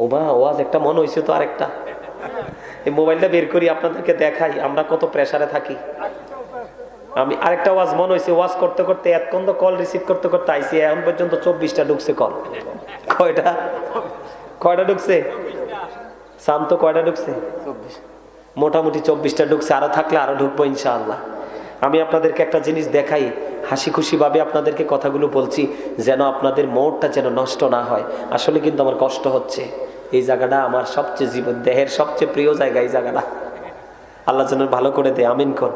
ও মা ওয়াজ একটা মন হয়েছে তো আরেকটা। এই মোবাইলটা বের করি আপনাদেরকে দেখাই আমরা কত প্রেশারে থাকি। আমি আরেকটা ওয়াজ মন হয়েছে ওয়াজ করতে করতে এতক্ষণ তো কল রিসিভ করতে করতে আইসি এখন পর্যন্ত চব্বিশটা ঢুকছে কল কয়টা? কয়টা ঢুকছে? শান্ত কয়টা ঢুকছে? মোটামুটি চব্বিশটা ঢুকছে আরও থাকলে আরও ঢুকবো ইনশাআল্লাহ। আমি আপনাদেরকে একটা জিনিস দেখাই হাসি খুশি ভাবে আপনাদেরকে কথাগুলো বলছি, যেন আপনাদের মোড়টা যেন নষ্ট না হয়। আসলে কিন্তু আমার কষ্ট হচ্ছে। এই জায়গাটা আমার সবচেয়ে জীবন, দেহের সবচেয়ে প্রিয় জায়গা এই জায়গাটা। আল্লাহ যেন ভালো করে দে আমিন কর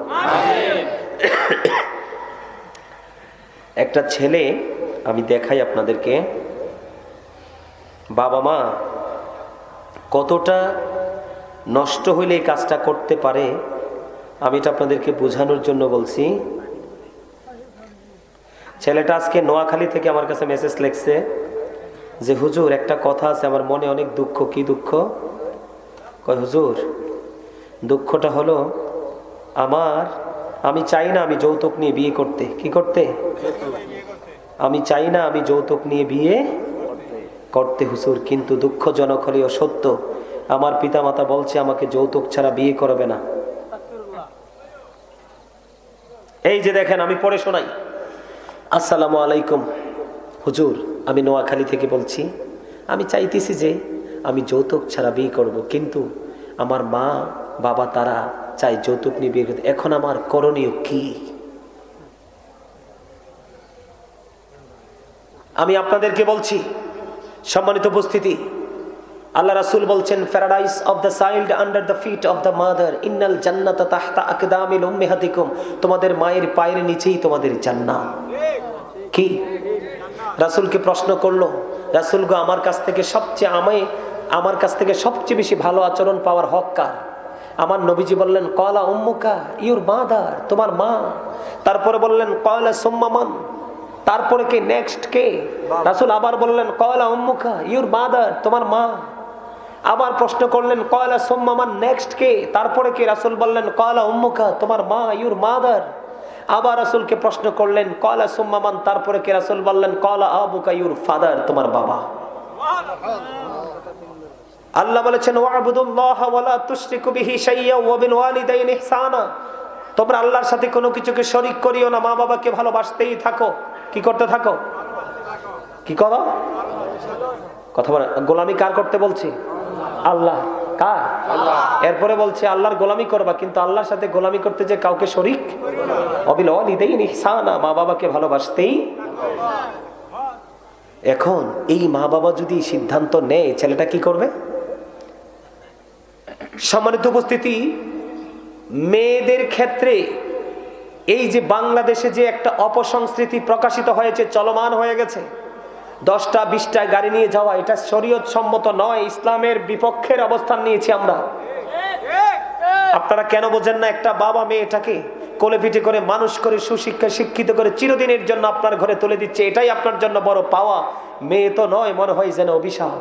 একটা ছেলে, আমি দেখাই আপনাদেরকে। বাবা মা, কতটা নষ্ট হইলে এই কাজটা করতে পারে, আমি এটা আপনাদেরকে বোঝানোর জন্য বলছি। ছেলেটা আজকে নোয়াখালী থেকে আমার কাছে মেসেজ লেখছে যে, হুজুর, একটা কথা আছে, আমার মনে অনেক দুঃখ। কি দুঃখ? কয়, হুজুর, দুঃখটা হলো আমার, আমি চাই না আমি যৌতুক নিয়ে বিয়ে করতে। কি করতে? আমি চাই না আমি যৌতুক নিয়ে বিয়ে করতে, হুজুর, কিন্তু দুঃখজনক হলেও সত্য। আমার পিতামাতা বলছে, আমাকে যৌতুক ছাড়া বিয়ে করবে না। এই যে দেখেন, আমি পড়ে শোনাই। আসসালামু আলাইকুম। হুজুর, আমি নোয়াখালী থেকে বলছি, আমি চাইতেছি যে আমি যৌতুক ছাড়া বিয়ে করব, কিন্তু আমার মা, বাবা তারা চাই যৌতুক নিয়ে বিয়ে করতে। এখন আমার করণীয় কি? আমি আপনাদেরকে বলছি, সম্মানিত উপস্থিতি আল্লাহ রাসূল বলছেন paradise of the child under the feet of the mother ইন্নাল জান্নাতা তাহতা আকদামিল উম্মিহাতিকুম তোমাদের মায়ের পায়ের নিচেই তোমাদের জান্নাত। কি? রাসূলকে প্রশ্ন করল? রাসূল গো আমার কাছ থেকে সবচেয়ে আমায় আমার কাছ থেকে সবচেয়ে বেশি ভালো আচরণ পাওয়ার হক কার? আমার নবীজি বললেন কলা উম্মুকা ইউর মাদার তোমার মা। তারপরে বললেন কয়লা সোম্মামান তারপরে কে? নেক্সট কে? রাসুল আবার বললেন কয়লা উম্মুকা ইউর মাদার তোমার মা। আবার প্রশ্ন করলেন কয়লা সোম্মামান নেক্সট কে? তারপরে কে রাসুল বললেন কয়লা উম্মুকা, তোমার মা ইউর মাদার আবার রাসূলকে প্রশ্ন করলেন কয়লা সোম্মামান তারপরে কে রাসুল বললেন কয়লা আবুকা ইউর ফাদার তোমার বাবা। আল্লাহ বলেছেন, ওয়াবুদুল্লাহ ওয়ালা তুশরিকু বিহি শাইয়্যা ওয়া বিল ওয়ালিদাইনি ইহসানা। তোমরা আল্লাহর সাথে কোনো কিছুকে শরিক করিও না মা বাবাকে ভালোবাসতেই থাকো। কি করতে থাকো? কি করো কথা বলে গোলামি কার করতে বলছি? আল্লাহ কার? এরপরে বলছে আল্লাহর গোলামি করবা কিন্তু আল্লাহর সাথে গোলামি করতে যে কাউকে শরিক? অবিল ওয়ালিদাইনি ইহসানা মা বাবাকে ভালোবাসতেই? এখন এই মা বাবা যদি সিদ্ধান্ত নেয় ছেলেটা কি করবে? সম্মানিত উপস্থিতি মেয়েদের ক্ষেত্রে এই যে বাংলাদেশে যে একটা অপসংস্কৃতি প্রকাশিত হয়েছে চলমান হয়ে গেছে দশটা বিশটা গাড়ি নিয়ে যাওয়া, এটা শরীয়ত সম্মত নয়, ইসলামের বিপক্ষের অবস্থান নিয়েছি আমরা। আপনারা কেন বোঝেন না একটা বাবা মেয়েটাকে কোলে পিঠে করে মানুষ করে, সুশিক্ষা, শিক্ষিত করে চিরদিনের জন্য আপনার ঘরে তুলে দিচ্ছে? এটাই আপনার জন্য বড় পাওয়া। মেয়ে তো নয়, মনে হয় যেন অভিশাপ।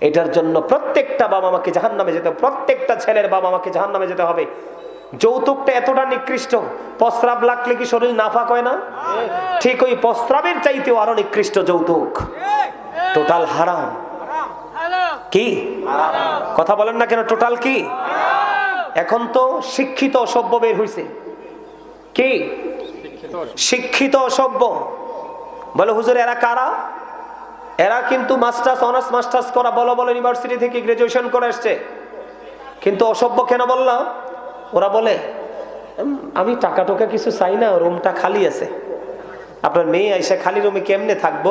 এটার জন্য প্রত্যেকটা বাবা মাকে জাহান নামে যেতে প্রত্যেকটা ছেলের বাবা মাকে জাহান নামে যেতে হবে। যৌতুকটা এতটা নিকৃষ্ট, প্রস্রাব লাগলে কি শরীর নাফাক হয় না? ঠিক ওই প্রস্রাবের চাইতেও আরও নিকৃষ্ট যৌতুক। টোটাল হারাম। কি? কথা বলেন না কেন? টোটাল কি? এখন তো শিক্ষিত অসভ্য বের হইছে। কি? শিক্ষিত অসভ্য। বলে হুজুর, এরা কারা? এরা কিন্তু মাস্টার্স, অনার্স, মাস্টার্স করা বলো বলো ইউনিভার্সিটি থেকে গ্রাজুয়েশন করে আসছে। কিন্তু অসভ্য কেন বললাম? ওরা বলে আমি টাকা টোকা কিছু চাই না, রুমটা খালি আছে। আপনার মেয়ে আইসা খালি রুমে কেমনে থাকব?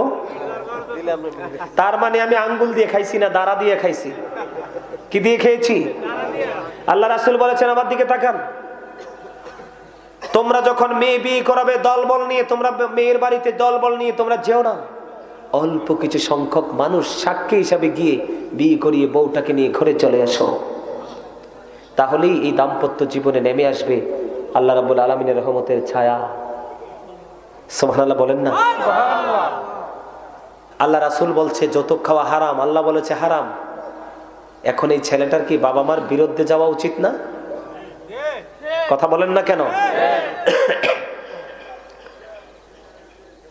তার মানে আমি আঙ্গুল দিয়ে খাইছি না, দাঁড়া দিয়ে খাইছি। কি দিয়ে খেয়েছি? আল্লাহ রাসুল বলেছেন, আমার দিকে তাকান। তোমরা যখন মেয়ে বিয়ে করাবে, দলবল নিয়ে, তোমরা মেয়ের বাড়িতে দলবল নিয়ে, তোমরা যেও না। অল্প কিছু সংখ্যক মানুষ সাক্ষী হিসাবে গিয়ে বিয়ে করিয়ে বউটাকে নিয়ে ঘরে চলে আসো। তাহলেই এই দাম্পত্য জীবনে নেমে আসবে আল্লাহ রাবুল আলমিনের রহমতের ছায়া। সোহানাল্লাহ বলেন না? আল্লাহ রাসুল বলছে যৌতুক খাওয়া হারাম। আল্লাহ বলেছে হারাম। এখন এই ছেলেটার কি বাবা মার বিরুদ্ধে যাওয়া উচিত না? কথা বলেন না কেন?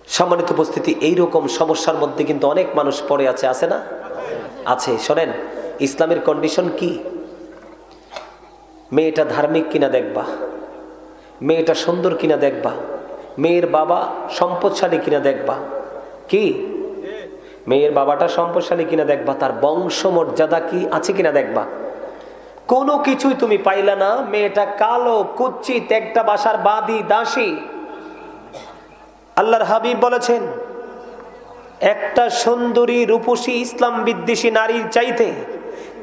সম্মানিত উপস্থিতি এইরকম সমস্যার মধ্যে কিন্তু অনেক মানুষ পড়ে আছে আছে না? আছে শোনেন ইসলামের কন্ডিশন কি? মেয়েটা ধার্মিক কিনা দেখবা? মেয়েটা সুন্দর কিনা দেখবা? মেয়ের বাবা সম্পদশালী কিনা দেখবা? কি? মেয়ের বাবাটা সম্পদশালী কিনা দেখবা? তার বংশ মর্যাদা কি আছে কিনা দেখবা? কোনো কিছুই তুমি পাইলা না, মেয়েটা কালো কুচ্ছিত একটা বাসার বাদী, দাসী। আল্লাহর হাবিব বলেছেন, একটা সুন্দরী রূপসী ইসলাম বিদ্বেষী নারীর চাইতে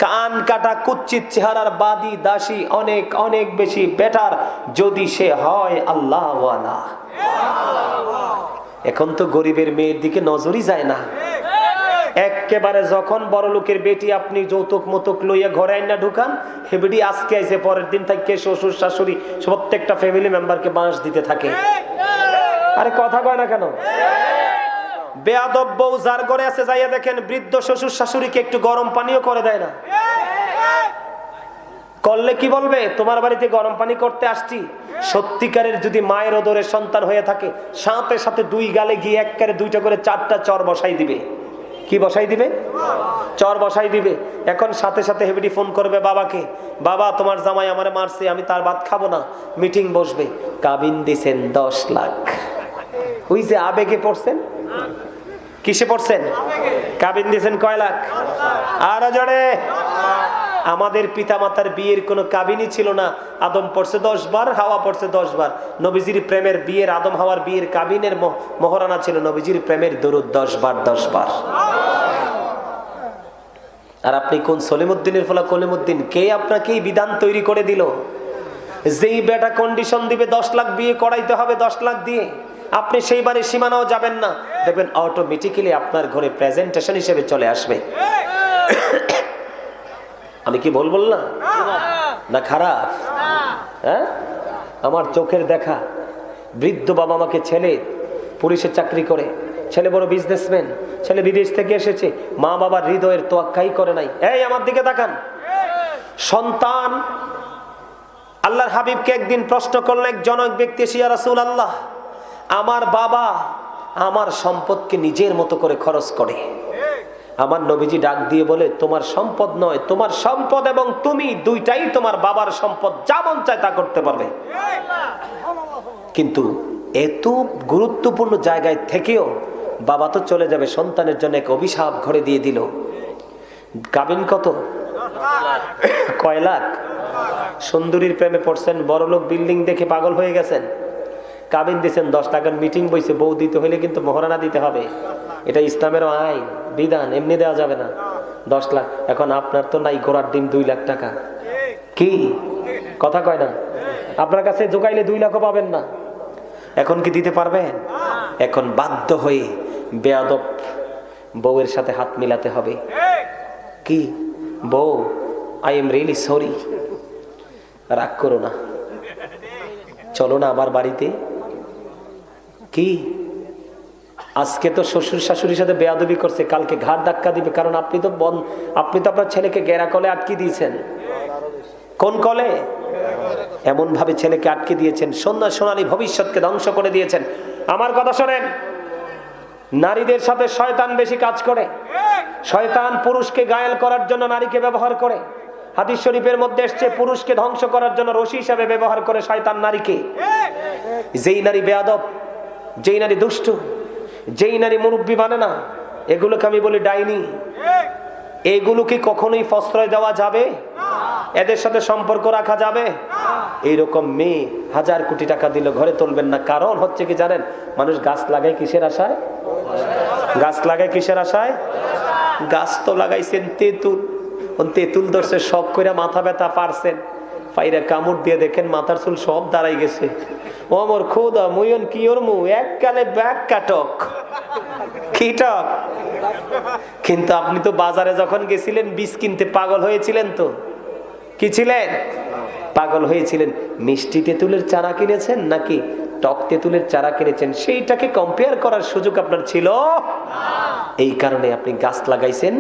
কান কাটা কুচ্ছিত চেহারার বাদী দাসী অনেক অনেক বেশি বেটার যদি সে হয় আল্লাহওয়ালা। এখন তো গরিবের মেয়ের দিকে নজরই যায় না। একেবারে যখন বড় লোকের বেটি আপনি যৌতুক মতুক লইয়া ঘরে আইনা ঢুকান, হেবিডি আজকে আইসে পরের দিন থেকে শ্বশুর, শাশুড়ি প্রত্যেকটা ফ্যামিলি মেম্বারকে বাঁশ দিতে থাকে। আরে কথা কয় না কেন? বেয়াদব বউ যার ঘরে আছে, যাইয়া দেখেন বৃদ্ধ শ্বশুর শাশুড়িকে একটু গরম পানিও করে দেয় না। করলে কি বলবে? তোমার বাড়িতে গরম পানি করতে আসছি। সত্যিকারের যদি মায়ের ওদরের সন্তান হয়ে থাকে, সাথে সাথে দুই গালে গিয়ে এককারে দুইটা করে চারটা চর বসাই দিবে। কি বসাই দিবে? চর বসাই দিবে। এখন সাথে সাথে হেবিডি ফোন করবে বাবাকে। বাবা, তোমার জামাই আমারে মারছে, আমি তার ভাত খাব না। মিটিং বসবে। কাবিন দিছেন দশ লাখ। ওই যে আবেগে পড়ছেন? কিসে পড়ছেন? কাবিন দিয়েছেন কয় লাখ? আরও জোরে। আমাদের পিতামাতার বিয়ের কোনো কাবিনই ছিল না। আদম পড়ছে দশ বার, হাওয়া পড়ছে দশ বার। নবীজির প্রেমের বিয়ের, আদম হাওয়ার বিয়ের কাবিনের মহ- মহরানা ছিল নবীজির প্রেমের দরুদ দশ বার দশ বার। আর আপনি কোন সলিমুদ্দিনের ফলা কলিমুদ্দিন? কে আপনাকে বিধান তৈরি করে দিল? যেই বেটা কন্ডিশন দিবে, দশ লাখ বিয়ে করাইতে হবে, দশ লাখ দিয়ে। আপনি সেইবারে সীমানাও যাবেন না। দেখবেন অটোমেটিক্যালি আপনার ঘরে প্রেজেন্টেশন হিসেবে চলে আসবে। আমি কি বল বললাম? না খারাপ? হ্যাঁ? আমার চোখের দেখা। বৃদ্ধ বাবা আমাকে ছেলে, পুলিশের চাকরি করে। ছেলে বড় বিজনেসম্যান ছেলে বিদেশ থেকে এসেছে। মা বাবার হৃদয়ের তোয়াক্কাই করে নাই। এই, আমার দিকে তাকান। সন্তান, আল্লাহর হাবিবকে একদিন প্রশ্ন করল এক জনক ব্যক্তি শিয়া রাসুল আল্লাহ আমার বাবা আমার সম্পদকে নিজের মতো করে খরচ করে। আমার নবীজি ডাক দিয়ে বলে, তোমার সম্পদ নয়, তোমার সম্পদ এবং তুমি দুইটাই তোমার বাবার সম্পদ, যা মন চায় তা করতে পারবে। কিন্তু এত গুরুত্বপূর্ণ জায়গায় থেকেও বাবা তো চলে যাবে, সন্তানের জন্য এক অভিশাপ ঘরে দিয়ে দিল। গাবিন কত? কয় লাখ। সুন্দরীর প্রেমে পড়ছেন, বড়লোক বিল্ডিং দেখে পাগল হয়ে গেছেন। কাবিন দিয়েছেন দশ টাকার মিটিং বইছে, বউ দিতে হলে কিন্তু মহারানা দিতে হবে। এটা ইসলামেরও আইন, বিধান, এমনি দেওয়া যাবে না। দশ লাখ, এখন আপনার তো নাই ঘোড়ার ডিম দুই লাখ টাকা। কি? কথা কয় না? আপনার কাছে জোগাইলে দুই লাখও পাবেন না। এখন কি দিতে পারবেন? এখন বাধ্য হয়ে বেয়াদব বউয়ের সাথে হাত মিলাতে হবে। কি? বউ আই এম রিয়েলি সরি রাগ করো না। চলো না আমার বাড়িতে। কি? আজকে তো শ্বশুর শাশুড়ির সাথে বেয়াদবি করছে, কালকে ঘাট ধাক্কা দিবে, কারণ আপনি তো বন, আপনি তো আপনার ছেলেকে গেরা কলে আটকে দিয়েছেন। কোন কলে? এমন ভাবে ছেলেকে আটকে দিয়েছেন সন্ধ্যা সোনালী ভবিষ্যৎকে ধ্বংস করে দিয়েছেন। আমার কথা শোনেন, নারীদের সাথে শয়তান বেশি কাজ করে। শয়তান পুরুষকে গায়েল করার জন্য নারীকে ব্যবহার করে। হাদিস শরীফের মধ্যে এসছে, পুরুষকে ধ্বংস করার জন্য রশি হিসাবে ব্যবহার করে শয়তান নারীকে। যেই নারী বেয়াদব যেই নারী দুষ্টু, যেই নারী মুরব্বী মানে না, এগুলোকে আমি বলি ডাইনি। এগুলো কি কখনোই প্রশ্রয় দেওয়া যাবে? এদের সাথে সম্পর্ক রাখা যাবে? এইরকম মেয়ে হাজার কোটি টাকা দিলে ঘরে তুলবেন না। কারণ হচ্ছে কি জানেন, মানুষ গাছ লাগায় কিসের আশায়? গাছ লাগায় কিসের আশায়? গাছ তো লাগাইছেন তেঁতুল। তেঁতুল ধরছে, শখ করে মাথা ব্যথা পারছেন। পাইরা কামড় দিয়ে দেখেন মাথার চুল সব দাঁড়াই গেছে। ও আমার খোদা মুয়ন কি ওর মু এক কালে ব্যাগ কাটক। কি টক? কিন্তু আপনি তো বাজারে যখন গেছিলেন, বীজ কিনতে পাগল হয়েছিলেন তো? কি ছিলেন? পাগল হয়েছিলেন। মিষ্টি তেঁতুলের চারা কিনেছেন নাকি টক তেঁতুলের চারা কিনেছেন? সেইটাকে কম্পেয়ার করার সুযোগ আপনার ছিল? এই কারণে আপনি গাছ লাগাইছেন।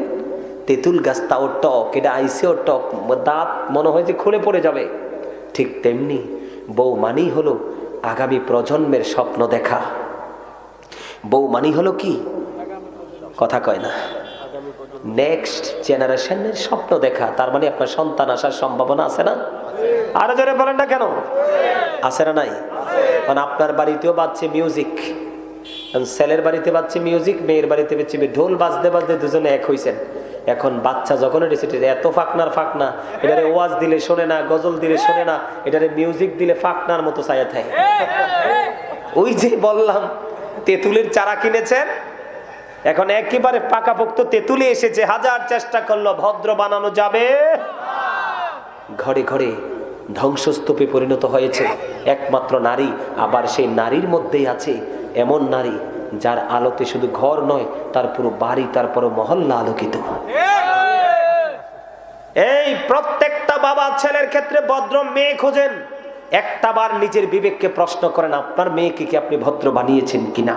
তেঁতুল গাছ তাও টক, এটা আইসেও টক, দাঁত মনে হয় যে খুলে পড়ে যাবে। ঠিক তেমনি বউ মানেই হলো আগামী প্রজন্মের স্বপ্ন দেখা। বউ মানি হলো কি? কথা কয় না। নেক্সট জেনারেশনের স্বপ্ন দেখা, তার মানে আপনার সন্তান আসার সম্ভাবনা আছে না? আরও জোরে বলেন না কেন? আছে না নাই? মানে আপনার বাড়িতেও বাজছে মিউজিক ছেলের বাড়িতে বাজছে মিউজিক মেয়ের বাড়িতে বাজছে ঢোল বাজতে বাজতে দুজনে এক হইছেন। এখন বাচ্চা যখন এটা এত ফাকনার ফাকনা এটারে ওয়াজ দিলে শোনে না গজল দিলে শোনে না এটারে মিউজিক দিলে ফাঁকনার মতো ছায়া থাকে। ওই যে বললাম তেঁতুলের চারা কিনেছেন? এখন একেবারে পাকাপোক্ত তেঁতুলে এসেছে হাজার চেষ্টা করল ভদ্র বানানো যাবে। ঘরে ঘরে ধ্বংসস্তূপে পরিণত হয়েছে। একমাত্র নারী আবার সেই নারীর মধ্যেই আছে এমন নারী যার আলোতে শুধু ঘর নয় তার পুরো বাড়ি তারপর মহল্লা আলোকিত। এই প্রত্যেকটা বাবা ছেলের ক্ষেত্রে ভদ্র মেয়ে খোঁজেন। একটা বার নিজের বিবেককে প্রশ্ন করেন আপনার মেয়েকে কি আপনি ভদ্র বানিয়েছেন কিনা?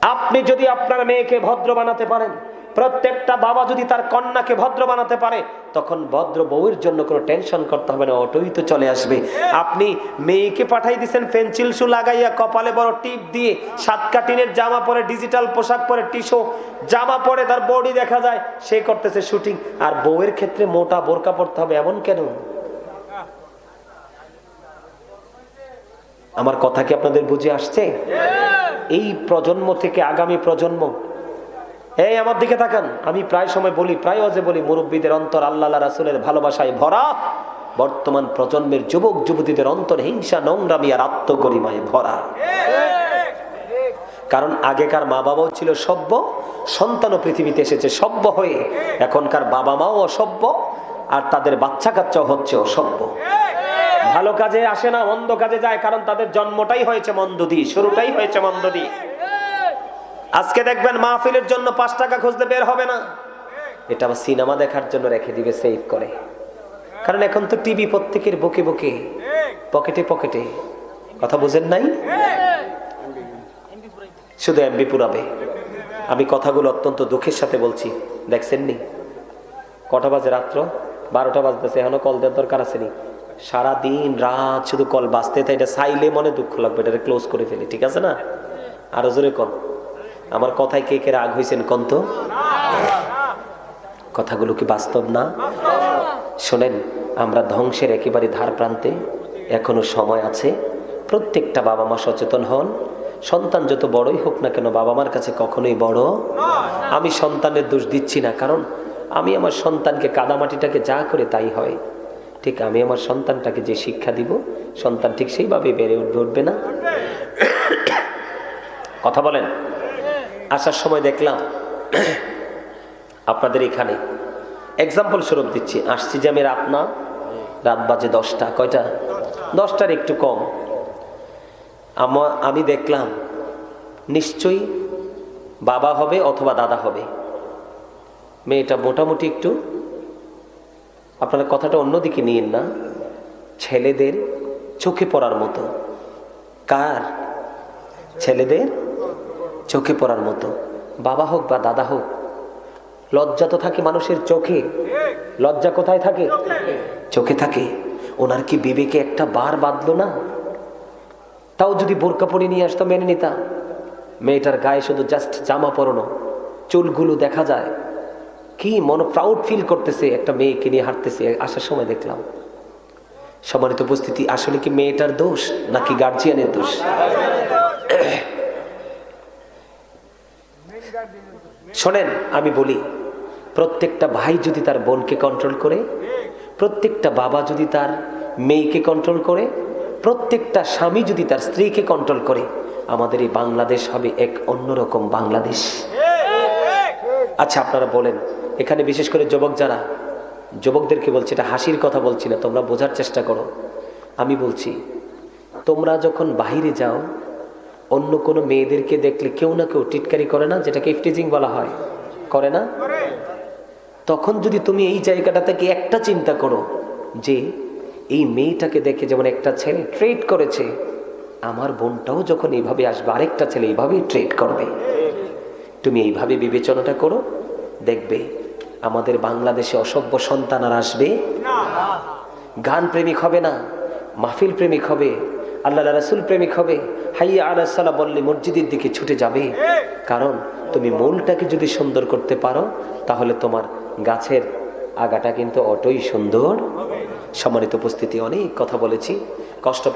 আপনি যদি আপনার মেয়েকে ভদ্র বানাতে পারেন প্রত্যেকটা বাবা যদি তার কন্যাকে ভদ্র বানাতে পারে, তখন ভদ্র বউয়ের জন্য কোনো টেনশন করতে হবে না, অটোই তো চলে আসবে। আপনি মেয়েকে পাঠাই দিচ্ছেন পেন্সিল শু লাগাইয়া কপালে বড় টিপ দিয়ে, সাত কাটিনের জামা পরে ডিজিটাল পোশাক পরে টিশো জামা পরে তার বডি দেখা যায়, সে করতেছে শুটিং আর বউয়ের ক্ষেত্রে মোটা বোরকা পড়তে হবে, এমন কেন? আমার কথা কি আপনাদের বুঝে আসছে? এই প্রজন্ম থেকে আগামী প্রজন্ম এই আমার দিকে তাকান। আমি প্রায় সময় বলি, প্রায় অজে বলি, মুরব্বীদের অন্তর আল্লাহ রাসুলের ভালোবাসায় ভরা। বর্তমান প্রজন্মের যুবক, যুবতীদের অন্তর হিংসা, নোংরামি আর আত্মগরিমায় ভরা। কারণ আগেকার মা বাবাও ছিল সভ্য, সন্তানও পৃথিবীতে এসেছে সভ্য হয়ে। এখনকার বাবা মাও অসভ্য, আর তাদের বাচ্চা কাচ্চাও হচ্ছে অসভ্য। ভালো কাজে আসে না, মন্দ কাজে যায়, কারণ তাদের জন্মটাই হয়েছে মন্দ দিয়ে শুরুটাই হয়েছে মন্দ দিয়ে আজকে দেখবেন মাহফিলের জন্য পাঁচ টাকা খুঁজতে বের হবে না। এটা আবার সিনেমা দেখার জন্য রেখে দিবে সেভ করে। কারণ এখন তো টিভি প্রত্যেকের বুকে বুকে, পকেটে পকেটে। কথা বুঝেন নাই? শুধু এমবি পুরাবে। আমি কথাগুলো অত্যন্ত দুঃখের সাথে বলছি দেখছেন নি কটা বাজে রাত্র? বারোটা বাজতেছে, এখনও কল দেওয়ার দরকার আছে নি? সারা রাত শুধু কল বাজতে, তাই এটা সাইলে মনে দুঃখ লাগবে এটা ক্লোজ করে ফেলি, ঠিক আছে না? আরও জোরে কল আমার কথায় কে কে রাগ হয়েছেন কন্ত? কথাগুলো কি বাস্তব না? শোনেন, আমরা ধ্বংসের একেবারে ধার প্রান্তে এখনও সময় আছে। প্রত্যেকটা বাবা মা সচেতন হন। সন্তান যত বড়ই হোক না কেন বাবা মার কাছে কখনোই বড় আমি সন্তানের দোষ দিচ্ছি না, কারণ আমি আমার সন্তানকে কাদামাটিটাকে যা করে তাই হয়। ঠিক আমি আমার সন্তানটাকে যে শিক্ষা দিব, সন্তান ঠিক সেইভাবে বেড়ে উঠবে উঠবে না। কথা বলেন। আসার সময় দেখলাম, আপনাদের এখানে এক্সাম্পল স্বরূপ দিচ্ছি। আসছি যে আমি রাত না, রাত বাজে দশটা, কয়টা? দশটার একটু কম। আমা- আমি দেখলাম, নিশ্চয়ই বাবা হবে অথবা দাদা হবে। মেয়েটা মোটামুটি একটু, আপনারা কথাটা অন্যদিকে নিয়েন না, ছেলেদের চোখে পড়ার মতো। কার? ছেলেদের চোখে পড়ার মতো। বাবা হোক বা দাদা হোক, লজ্জা তো থাকে মানুষের চোখে। লজ্জা কোথায় থাকে? চোখে থাকে। ওনার কি বিবেকে একটা বার বাঁধলো না? তাও যদি বোরকা পরে নিয়ে আসতো মেনে নিতাম মেয়েটার গায়ে শুধু জাস্ট জামা পরানো, চুলগুলো দেখা যায়। কি মন প্রাউড ফিল করতেছে একটা মেয়েকে নিয়ে হাঁটতেছে, আসার সময় দেখলাম। সম্মানিত উপস্থিতি, আসলে কি মেয়েটার দোষ নাকি গার্জিয়ানের দোষ? শোনেন, আমি বলি, প্রত্যেকটা ভাই যদি তার বোনকে কন্ট্রোল করে, প্রত্যেকটা বাবা যদি তার মেয়েকে কন্ট্রোল করে, প্রত্যেকটা স্বামী যদি তার স্ত্রীকে কন্ট্রোল করে, আমাদের এই বাংলাদেশ হবে এক অন্যরকম বাংলাদেশ। আচ্ছা আপনারা বলেন, এখানে বিশেষ করে যুবক যারা, যুবকদেরকে বলছি, এটা হাসির কথা বলছি না, তোমরা বোঝার চেষ্টা করো। আমি বলছি, তোমরা যখন বাইরে যাও অন্য কোনো মেয়েদেরকে দেখলে কেউ না কেউ টিটকারি করে না যেটাকে ইফটিজিং বলা হয়। করে না? তখন যদি তুমি এই জায়গাটা থেকে একটা চিন্তা করো যে এই মেয়েটাকে দেখে যেমন একটা ছেলে ট্রেড করেছে আমার বোনটাও যখন এইভাবে আসবে আরেকটা ছেলে এইভাবেই ট্রেড করবে। তুমি এইভাবে বিবেচনাটা করো দেখবে আমাদের বাংলাদেশে অসভ্য সন্তান আর আসবে। গান প্রেমিক হবে না মাহফিল প্রেমিক হবে আল্লাহ রাসুল প্রেমিক হবে। হাইয়া আলাসাল্লাহ বললে মসজিদের দিকে ছুটে যাবে। কারণ তুমি মূলটাকে যদি সুন্দর করতে পারো, তাহলে তোমার গাছের আগাটা কিন্তু অটোই সুন্দর। সম্মানিত উপস্থিতি, অনেক কথা বলেছি। কষ্ট